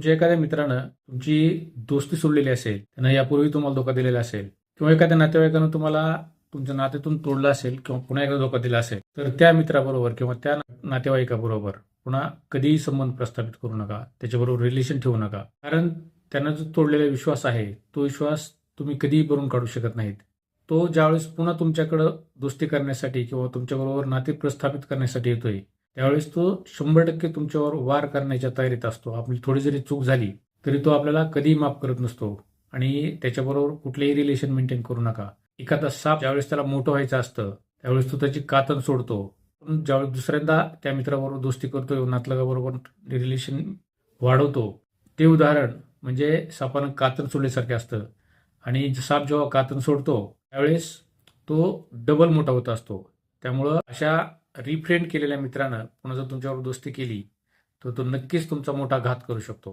तुमच्या एखाद्या मित्रानं तुमची दोस्ती सोडलेली असेल त्यांना यापूर्वी तुम्हाला धोका दिलेला असेल किंवा एखाद्या नातेवाईकानं तुम्हाला तुमच्या नात्यातून तोडलं असेल किंवा पुन्हा एकदा धोका दिला असेल तर त्या मित्राबरोबर किंवा त्या नातेवाईकाबरोबर पुन्हा कधीही संबंध प्रस्थापित करू नका त्याच्याबरोबर रिलेशन ठेवू नका. कारण त्यांना जो तोडलेला विश्वास आहे तो विश्वास तुम्ही कधीही भरून काढू शकत नाहीत. तो ज्यावेळेस पुन्हा तुमच्याकडं दोस्ती करण्यासाठी किंवा तुमच्याबरोबर नाते प्रस्थापित करण्यासाठी येतोय त्यावेळेस तो शंभर टक्के तुमच्यावर वार करण्याच्या तयारीत असतो. आपली थोडी जरी चूक झाली तरी तो आपल्याला कधीही माफ करत नसतो. आणि त्याच्याबरोबर कुठलेही रिलेशन मेंटेन करू नका. एखादा साप ज्यावेळेस त्याला मोठं व्हायचं असतं त्यावेळेस तो त्याची कातन सोडतो. पण ज्यावेळेस दुसऱ्यांदा त्या मित्राबरोबर दोस्ती करतो नातलगाबरोबर रिलेशन वाढवतो ते उदाहरण म्हणजे सापानं कातन सोडल्यासारखे असतं. आणि साप जेव्हा कातन सोडतो त्यावेळेस तो डबल मोठा होत असतो. त्यामुळं अशा रिफ्रेंड केलेल्या मित्रानं पुन्हा जर तुमच्यावर दोस्ती केली तर तो नक्कीच तुमचा मोठा घात करू शकतो.